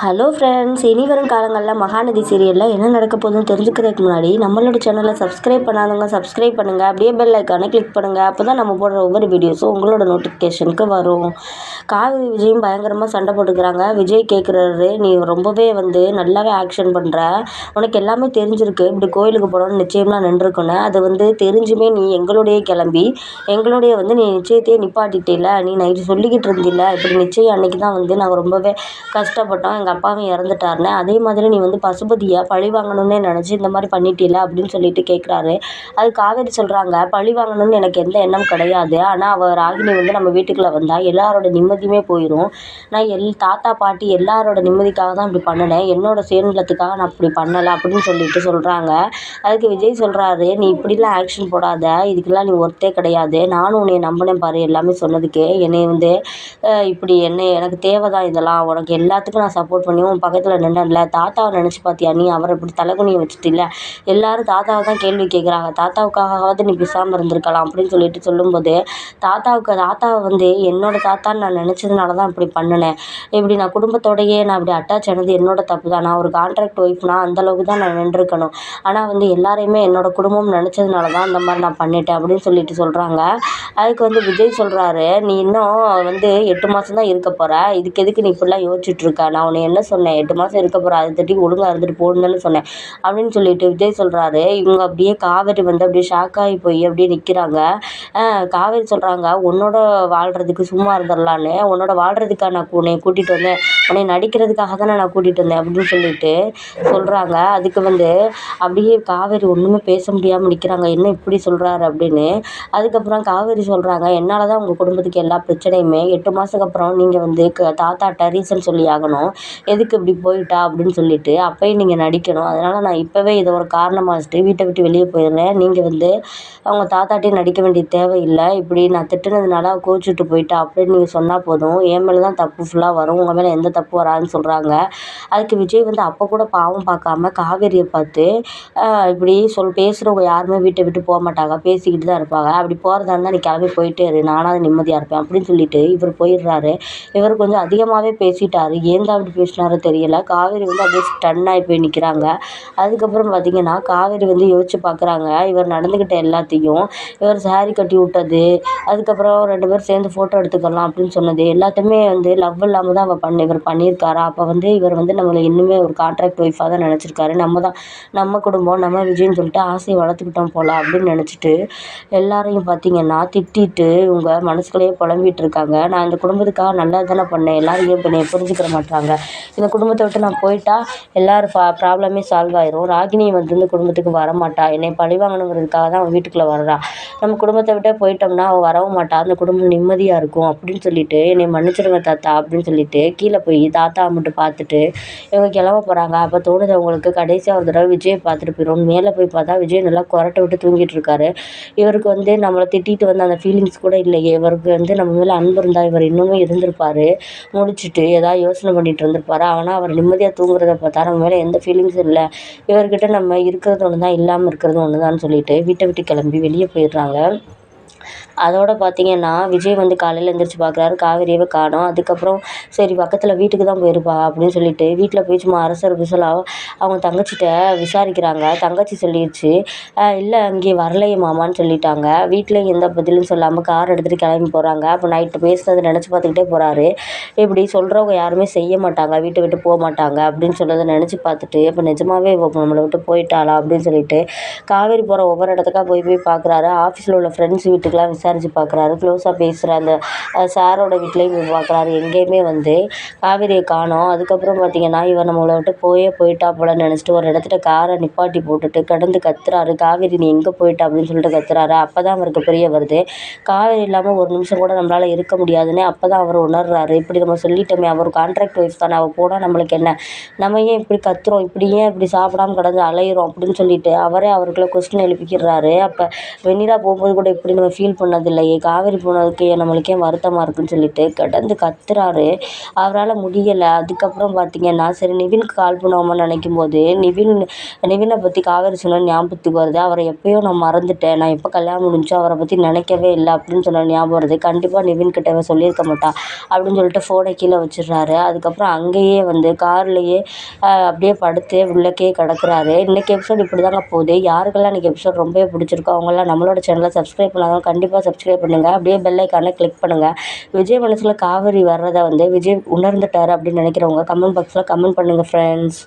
Hello friends இனி வரும் காலங்களில் மகாநதி சீரியலில் என்ன நடக்க போகுதுன்னு தெரிஞ்சுக்கிறதுக்கு முன்னாடி நம்மளோட சேனலை சப்ஸ்கிரைப் பண்ணாதவங்க சப்ஸ்கிரைப் பண்ணுங்கள் அப்படியே பெல் ஐக்கானை கிளிக் பண்ணுங்கள் அப்போ தான் நம்ம போடுற ஒவ்வொரு வீடியோஸும் உங்களோட நோட்டிஃபிகேஷனுக்கு வரும். காவிரி விஜயும் பயங்கரமாக சண்டை போட்டுக்கிறாங்க. விஜய் கேட்குறாரு நீ ரொம்பவே வந்து நல்லாவே ஆக்ஷன் பண்ணுற உனக்கு எல்லாமே தெரிஞ்சிருக்கு. இப்படி கோயிலுக்கு போகணும்னு நிச்சயம்லாம் நின்றுருக்குன்னு அது வந்து தெரிஞ்சுமே நீ எங்களுடைய கிளம்பி எங்களுடைய வந்து நீ நிச்சயத்தையே நிப்பாட்டிட்டில. நீ நைட்டு சொல்லிக்கிட்டு இருந்தில்ல. இப்படி நிச்சயம் அன்னைக்கு தான் வந்து நாங்கள் ரொம்பவே கஷ்டப்பட்டோம். எங்கள் அப்பாவும் இறந்துட்டாருன்னு அதே மாதிரி நீ வந்து பசுபதியை பழி வாங்கணும்னே நினச்சி இந்த மாதிரி பண்ணிட்டில அப்படின்னு சொல்லிட்டு கேட்குறாரு அது காவேரி சொல்கிறாங்க பழி வாங்கணும்னு எனக்கு எந்த எண்ணம் கிடையாது. ஆனால் அவள் ராகினி வந்து நம்ம வீட்டுக்குள்ளே வந்தால் எல்லாரோட நிம்மதியுமே போயிடும் நான் எல் தாத்தா பாட்டி எல்லாரோட நிம்மதிக்காக தான் இப்படி பண்ணினேன். என்னோட சுயநலத்துக்காக நான் அப்படி பண்ணலை அப்படின்னு சொல்லிட்டு சொல்கிறாங்க அதுக்கு விஜய் சொல்கிறாரு நீ இப்படிலாம் ஆக்ஷன் போடாத. இதுக்கெல்லாம் நீ ஒர்த்தே கிடையாது. நானும் உன்னை நம்பினேன் பாரு எல்லாமே சொன்னதுக்கு. என்னை வந்து இப்படி என்னை எனக்கு தேவை தான் இதெல்லாம். உனக்கு எல்லாத்துக்கும் நான் சப்போர்ட் பண்ணி உன் பக்கத்தில் நின்னேன்ல. தாத்தாவை நினச்சி பார்த்தியா நீ? அவரை இப்படி தலைகுனிய வச்சுட்டில்ல. எல்லாரும் தாத்தாவை தான் கேள்வி கேட்குறாங்க தாத்தாவுக்காகவாவது நீ பேசாமல் இருந்திருக்கலாம் அப்படின்னு சொல்லிட்டு சொல்லும்போது தாத்தாவுக்கு தாத்தாவை வந்து என்னோடய தாத்தான்னு நான் நினச்சதுனால தான் இப்படி பண்ணினேன். இப்படி நான் குடும்பத்தோடையே நான் இப்படி அட்டாச் ஆனது என்னோடய தப்பு தான் நான் ஒரு கான்ட்ராக்ட் ஒய்ஃப்னா அந்தளவுக்கு தான் நான் நின்றுருக்கணும். ஆனால் வந்து எல்லாரையுமே என்னோடய குடும்பம் நினச்சதுனால தான் அந்த மாதிரி நான் பண்ணிட்டேன் அப்படின்னு சொல்லிட்டு சொல்கிறாங்க அதுக்கு வந்து விஜய் சொல்கிறாரு நீ இன்னும் வந்து எட்டு மாதம் தான் இருக்க போகிற இதுக்கு எதுக்கு நீ இப்படிலாம் யோசிச்சுட்ருக்க நான் உன்னை என்ன சொன்னேன்? எட்டு மாதம் இருக்க போகிற அதை தட்டி ஒழுங்காக இருந்துட்டு போன்னு சொன்னேன். அப்படின்னு சொல்லிட்டு விஜய் சொல்கிறாரு இவங்க அப்படியே காவேரி வந்து அப்படியே ஷாக் ஆகி போய் அப்படியே நிற்கிறாங்க காவேரி சொல்கிறாங்க உன்னோட வாழ்கிறதுக்கு சும்மா இருந்துடலான்னு உன்னோட வாழ்கிறதுக்காக நான் உன்னை கூட்டிகிட்டு வந்தேன். உன்னை நடிக்கிறதுக்காக தானே நான் கூட்டிகிட்டு வந்தேன். அப்படின்னு சொல்லிட்டு சொல்கிறாங்க அதுக்கு வந்து அப்படியே காவேரி ஒன்றுமே பேச முடியாமல் நிற்கிறாங்க என்ன இப்படி சொல்கிறாரு அப்படின்னு. அதுக்கப்புறம் காவேரி சொல்கிறாங்க என்னால் தான் உங்கள் குடும்பத்துக்கு எல்லா பிரச்சனையுமே. எட்டு மாதத்துக்கு அப்புறம் நீங்கள் வந்து க தாத்தாட்ட ரீசன் சொல்லி ஆகணும். எதுக்கு இப்படி போயிட்டா அப்படின்னு சொல்லிட்டு அப்பயும் நீங்கள் நடிக்கணும். அதனால் நான் இப்போவே இதை ஒரு காரணமாக வச்சுட்டு வீட்டை விட்டு வெளியே போயிடுறேன் நீங்கள் வந்து அவங்க தாத்தாட்டையும் நடிக்க வேண்டிய தேவையில்லை. இப்படி நான் திட்டுனதுனால அவள் கோச்சிட்டு போயிட்டா அப்படின்னு நீங்கள் சொன்னால் போதும். என் மேலே தான் தப்பு ஃபுல்லாக வரும். உங்கள் மேலே எந்த தப்பு வராதுன்னு சொல்கிறாங்க அதுக்கு விஜய் வந்து அப்போ கூட பாவம் பார்க்காம காவேரியை பார்த்து இப்படி சொல் பேசுகிறவங்க யாருமே வீட்டை விட்டு போக மாட்டாங்க. பேசிக்கிட்டு தான் இருப்பாங்க. அப்படி போகிறதா இருந்தால் நீ கிளம்பி போயிட்டே இரு. நானாவது நிம்மதியாக இருப்பேன். அப்படின்னு சொல்லிட்டு இவர் போயிடுறாரு. இவர் கொஞ்சம் அதிகமாகவே பேசிட்டாரு. ஏன் தான் அப்படி பேசினாரோ தெரியல. காவேரி வந்து அப்படியே ஸ்டன் ஆகி போய் நிற்கிறாங்க அதுக்கப்புறம் பார்த்திங்கன்னா காவேரி வந்து யோசிச்சு பார்க்குறாங்க இவர் நடந்துக்கிட்ட எல்லாத்தையும் இவர் சாரி கட்டி விட்டது அதுக்கப்புறம் ரெண்டு பேரும் சேர்ந்து ஃபோட்டோ எடுத்துக்கலாம் அப்படின்னு சொன்னது. எல்லாத்தையுமே வந்து லவ் இல்லாமல் தான் அவள் பண்ணி இவர் பண்ணியிருக்காரா? அப்போ வந்து இவர் வந்து நம்மளை இன்னுமே ஒரு கான்ட்ராக்ட் ஒய்ஃபாக தான் நினச்சிருக்காரு. நம்ம தான் நம்ம குடும்பம் நம்ம விஜய்னு சொல்லிட்டு ஆசையை வளர்த்துக்கிட்டோம் போல அப்படின்னு நினச்சிட்டு எல்லாரையும் பார்த்திங்கன்னா திட்டிட்டு இவங்க மனசுக்குள்ளேயே புலம்பிட்டு இருக்காங்க. நான் இந்த குடும்பத்துக்காக நல்லது தானே பண்ணேன். எல்லாரும் ஏன் என்னை புரிஞ்சுக்கிற மாட்டாங்க இந்த குடும்பத்தை விட்டு நான் போயிட்டா எல்லாரும் ஃபா ப்ராப்ளமே சால்வ் ஆயிரும். ராகினி வந்து இந்த குடும்பத்துக்கு வரமாட்டா. என்னை பழி வாங்கணுங்கிறதுக்காக தான் அவன் வீட்டுக்குள்ளே வர்றா. நம்ம குடும்பத்தை விட்டே போயிட்டோம்னா அவள் வரவும் மாட்டா. அந்த குடும்பம் நிம்மதியாக இருக்கும் அப்படின்னு சொல்லிட்டு என்னை மன்னிச்சிடுங்க தாத்தா அப்படின்னு சொல்லிட்டு கீழே போய் தாத்தா மட்டும் பார்த்துட்டு இவங்க கிளம்ப போகிறாங்க அப்போ தோணுது அவங்களுக்கு கடைசியாக ஒரு தடவை விஜய் பார்த்துட்டு போயிடும் மேலே போய் பார்த்தா விஜய் நல்லா கொரட்டை விட்டு தூங்கிட்டு இருக்காரு. இவருக்கு வந்து நம்மளை திட்டிட்டு வந்த அந்த ஃபீலிங்ஸ் கூட இல்லையே. இவருக்கு வந்து நம்ம மேலே அன்பு இருந்தால் இவர் இன்னுமே இருந்திருப்பார். முடிச்சுட்டு ஏதாவது யோசனை பண்ணிட்டு வந்திருப்பாரு. ஆனால் அவர் நிம்மதியாக தூங்குறத பார்த்தா நம்ம மேலே எந்த ஃபீலிங்ஸும் இல்லை. இவர்கிட்ட நம்ம இருக்கிறது ஒன்று தான் இல்லாமல் இருக்கிறது ஒன்று தான் சொல்லிட்டு வீட்டை விட்டு கிளம்பி வெளியே போயிடுறாங்க. அதோடு பார்த்திங்கன்னா விஜய் வந்து காலையில் எழுந்திரிச்சி பார்க்குறாரு காவேரியவே காணோம். அதுக்கப்புறம் சரி பக்கத்தில் வீட்டுக்கு தான் போயிருப்பா அப்படின்னு சொல்லிட்டு வீட்டில் போய் சும்மா அரசர் புசலாக அவங்க தங்கச்சிகிட்ட விசாரிக்கிறாங்க. தங்கச்சி சொல்லிடுச்சு இல்லை இங்கே வரலையே மாமான்னு சொல்லிட்டாங்க. வீட்டில் எந்த பதிலும் சொல்லாமல் கார் எடுத்துகிட்டு கிளம்பி போகிறாங்க அப்போ நைட்டு பேசுனதை நினச்சி பார்த்துக்கிட்டே போகிறாரு இப்படி சொல்கிறவங்க யாருமே செய்ய மாட்டாங்க. வீட்டை விட்டு போக மாட்டாங்க. அப்படின்னு சொன்னதை நினச்சி பார்த்துட்டு இப்போ நிஜமாவே நம்மளை விட்டு போயிட்டாளா? அப்படின்னு சொல்லிட்டு காவேரி போகிற ஒவ்வொரு இடத்துக்கா போய் போய் பார்க்குறாரு ஆஃபீஸில் உள்ள ஃப்ரெண்ட்ஸ் வீட்டுக்கெலாம் விசாரித்து பார்க்குறாரு. க்ளோஸாக பேசுகிற அந்த சாரோட வீட்லேயும் போய் பார்க்குறாரு. எங்கேயுமே வந்து காவேரியை காணோம். அதுக்கப்புறம் பார்த்திங்கன்னா இவர் நம்மளை விட்டு போயே போயிட்டா போல நினச்சிட்டு ஒரு இடத்துல காரை நிப்பாட்டி போட்டுட்டு கடந்து கத்துறாரு. காவேரி நீ எங்கே போயிட்டா? அப்படின்னு சொல்லிட்டு கத்துறாரு. அப்போ தான் அவருக்கு புரிய வருது. காவேரி இல்லாமல் ஒரு நிமிஷம் கூட நம்மளால் இருக்க முடியாதுன்னு அப்போ தான் அவர் உணர்றாரு. இப்படி நம்ம சொல்லிட்டோமே அவர் கான்ட்ராக்ட் ஒய்ஃப் தானே. அவள் போனால் நம்மளுக்கு என்ன? நம்ம ஏன் இப்படி கத்துறோம்? இப்படி ஏன் இப்படி சாப்பிடாம கிடந்து அலையிறோம்? அப்படின்னு சொல்லிட்டு அவரே அவருக்குள்ளே கொஸ்டின் எழுப்பிக்கிறாரு. அப்போ வெண்ணிலா போகும்போது கூட இப்படி நம்ம ஃபீல் பண்ணதில்லையே காவேரி போனதுக்கு நம்மளுக்கே நம்மளுக்கு ஏன் வருத்தமாக இருக்குன்னு சொல்லிட்டு கிடந்து கத்துறாரு. அவரால் முடியலை. அதுக்கப்புறம் பார்த்தீங்கன்னா சரி நிவினுக்கு கால் பண்ணுவோமான்னு நினைக்கும் போது நிவின் நிவினை பற்றி காவேரி சொன்ன ஞாபகத்துக்கு வருது. அவரை எப்பயோ நான் மறந்துட்டேன். நான் எப்போ கல்யாணம் முடிஞ்சோ அவரை பற்றி நினைக்கவே இல்லை அப்படின்னு சொன்ன ஞாபகம் வருது. கண்டிப்பாக நிவின் கிட்ட இவ சொல்லியிருக்க மாட்டா அப்படின்னு சொல்லிட்டு ஃபோனை கீழே வச்சிடுறாரு. அதுக்கப்புறம் அங்கேயே வந்து கார்லேயே அப்படியே படுத்து உள்ளக்கே கிடக்குறாரு. இன்றைக்கி எபிசோட் இப்படி தாங்க போகுது. யாருக்கெல்லாம் இன்றைக்கி எபிசோட் ரொம்பவே பிடிச்சிருக்கோ அவங்களாம் நம்மளோட சேனலை சப்ஸ்கிரைப் பண்ணாதவங்க கண்டிப்பாக சப்ஸ்கிரைப் பண்ணுங்கள் அப்படியே பெல் ஐக்கானை கிளிக் பண்ணுங்கள் விஜய் மனசில் காவேரி வர்றதை வந்து விஜய் உணர்ந்துட்டார் அப்படின்னு நினைக்கிறவங்க கமெண்ட் பாக்ஸில் கமெண்ட் பண்ணுங்கள் ஃப்ரெண்ட்ஸ்